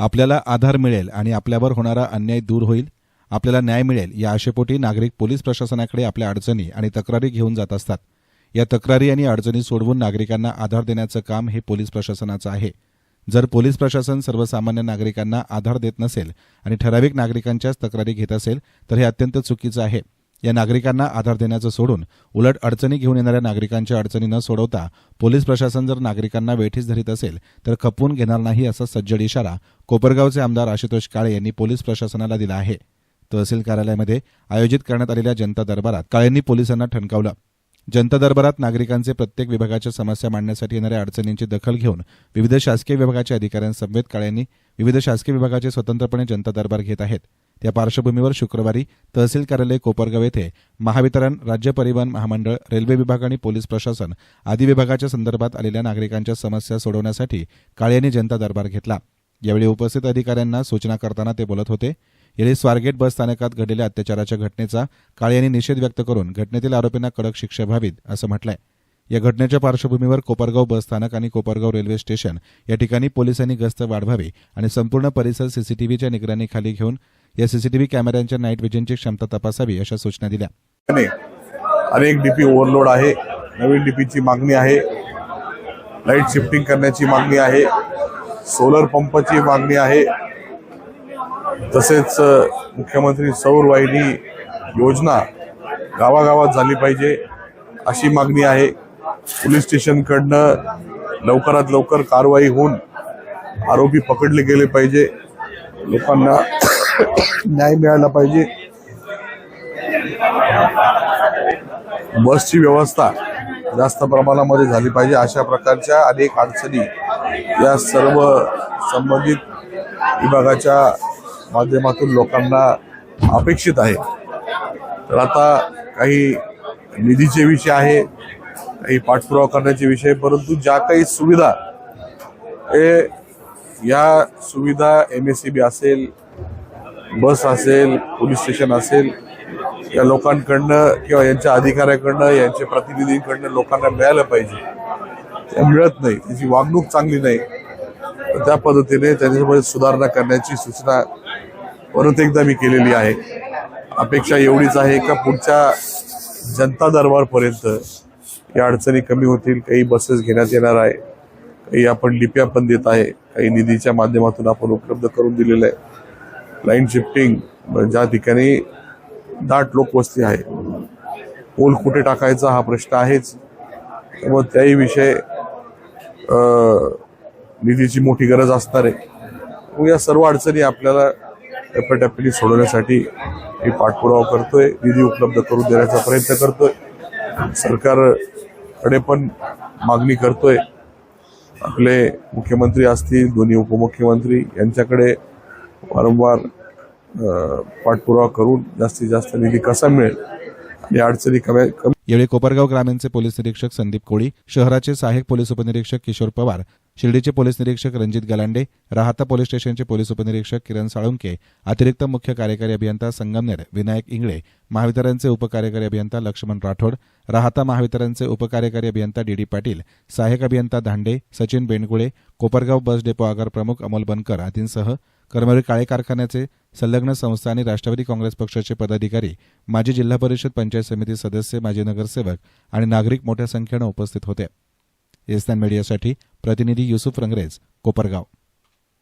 आपल्याला आधार मिळेल आणि आपल्यावर होणारा अन्याय दूर होईल आपल्याला न्याय मिळेल या आशेपोटी नागरिक पोलीस प्रशासनाकडे आपल्या अडचणी आणि तक्रारी घेऊन जात असतात. या तक्रारी आणि अडचणी सोडवून नागरिकांना आधार देण्याचं काम हे पोलीस प्रशासनाचं आहे. जर पोलीस प्रशासन सर्वसामान्य नागरिकांना आधार देत नसेल आणि ठराविक नागरिकांच्याच तक्रारी घेत असेल तर हे अत्यंत चुकीचं आहे. या नागरिकांना आधार देण्याचं सोडून उलट अडचणी घेऊन येणाऱ्या नागरिकांच्या अडचणी न सोडवता पोलीस प्रशासन जर नागरिकांना वेठीस धरीत असेल तर खपवून घेणार नाही असा सज्जड इशारा कोपरगावचे आमदार आशुतोष काळे यांनी पोलीस प्रशासनाला दिला आहे. तहसील कार्यालयामध्ये आयोजित करण्यात आलेल्या जनता दरबारात काळेंनी पोलिसांना ठणकावलं. जनता दरबारात नागरिकांचे प्रत्येक विभागाच्या समस्या मांडण्यासाठी येणाऱ्या अडचणींची दखल घेऊन विविध शासकीय विभागाच्या अधिकाऱ्यांसमवेत काळ्यांनी विविध शासकीय विभागाचे स्वतंत्रपणे जनता दरबार घेत आहेत. त्या पार्श्वभूमीवर शुक्रवारी तहसील कार्यालय कोपरगाव येथे महावितरण राज्य परिवहन महामंडळ रेल्वे विभाग आणि पोलीस प्रशासन आदी विभागाच्या संदर्भात आलेल्या नागरिकांच्या समस्या सोडवण्यासाठी काळे यांनी जनता दरबार घेतला. यावेळी उपस्थित अधिकाऱ्यांना सूचना करताना ते बोलत होते. यावेळी स्वारगेट बस स्थानकात घडलेल्या अत्याचाराच्या घटनेचा काळे यांनी निषेध व्यक्त करून घटनेतील आरोपींना कडक शिक्षा व्हावीत असं म्हटलंय. या घटनेच्या पार्श्वभूमीवर कोपरगाव बस स्थानक आणि कोपरगाव रेल्वे स्टेशन या ठिकाणी पोलिसांनी गस्त वाढवावी आणि संपूर्ण परिसर सीसीटीव्हीच्या निगराणीखाली घेऊन या सीसीटीव्ही कॅमेऱ्यांच्या नाईट विजनची क्षमता तपासावी अशा सूचना दिल्या. नाही. अनेक डीपी ओव्हरलोड आहे. नवीन डीपीची मागणी आहे. लाइट शिफ्टिंग करण्याची मागणी आहे. सोलर पंपची मागणी आहे. तसेच मुख्यमंत्री सौर वाहिनी योजना गावागावात झाली पाहिजे अशी मागणी आहे. पोलीस स्टेशनकडनं लवकरात लवकर कारवाई होऊन आरोपी पकडले गेले पाहिजे. लोकांना न्याय मिळाला पाहिजे. बसची व्यवस्था जास्त प्रमाणामध्ये झाली पाहिजे अशा प्रकारच्या अनेक अडचणी या सर्व संबंधित विभागाच्या माध्यमातून लोकांना अपेक्षित आहे. तर आता काही निधीचे विषय आहे काही पाठपुरावा करण्याचे विषय परंतु ज्या काही सुविधा हे या सुविधा एम एस सी बी असेल बस असेल पोलीस स्टेशन असेल या लोकांकडनं किंवा यांच्या अधिकाऱ्याकडनं यांच्या प्रतिनिधींकडनं लोकांना मिळालं पाहिजे. मिळत नाही. त्याची वागणूक चांगली नाही. तर त्या पद्धतीने त्यांच्यामध्ये सुधारणा करण्याची सूचना परत एकदा मी केलेली आहे. अपेक्षा एवढीच आहे का पुढच्या जनता दरबारपर्यंत या अडचणी कमी होतील काही बसेस घेण्यात येणार आहे काही आपण लिप्या पण देत आहे काही निधीच्या माध्यमातून आपण उपलब्ध करून दिलेलं आहे. लाईन शिफ्टिंग म्हणजे ज्या ठिकाणी दाट लोकवस्ती आहे. पोल कुठे टाकायचा हा प्रश्न आहेच. त्यामुळे त्याही विषय निधीची मोठी गरज असणार आहे. मग या सर्व अडचणी आपल्याला टप्प्याटप्प्याने सोडवण्यासाठी मी पाठपुरावा करतोय निधी उपलब्ध करून देण्याचा प्रयत्न करतोय. सरकारकडे पण मागणी करतोय. आपले मुख्यमंत्री असतील दोन्ही उपमुख्यमंत्री यांच्याकडे वारंवार पाठपुरावा करून जास्तीत जास्त निधी कसा मिळेल? आणि अडचणी कमी कमी यावेळी कोपरगाव ग्रामीणचे पोलीस निरीक्षक संदीप कोळी शहराचे सहाय्यक पोलीस उपनिरीक्षक किशोर पवार शिर्डीचे पोलीस निरीक्षक रणजित गलांडे राहता पोलीस स्टेशनचे पोलीस उपनिरीक्षक किरण साळुंके अतिरिक्त मुख्य कार्यकारी अभियंता संगमनेर विनायक इंगळे महावितरणचे उपकार्यकारी अभियंता लक्ष्मण राठोड राहता महावितरणचे उपकार्यकारी अभियंता डी डी पाटील सहाय्यक अभियंता धांडे सचिन बेंडगुळे कोपरगाव बस डेपो आगार प्रमुख अमोल बनकर आदींसह कर्मवीर काळे कारखान्याचे संलग्न संस्था आणि राष्ट्रवादी काँग्रेस पक्षाचे पदाधिकारी माजी जिल्हा परिषद पंचायत समिती सदस्य माजी नगरसेवक आणि नागरिक मोठ्या संख्येनं उपस्थित होते. एस्तान मीडियासाठी प्रतिनिधी युसुफ रंगरेज कोपरगाव.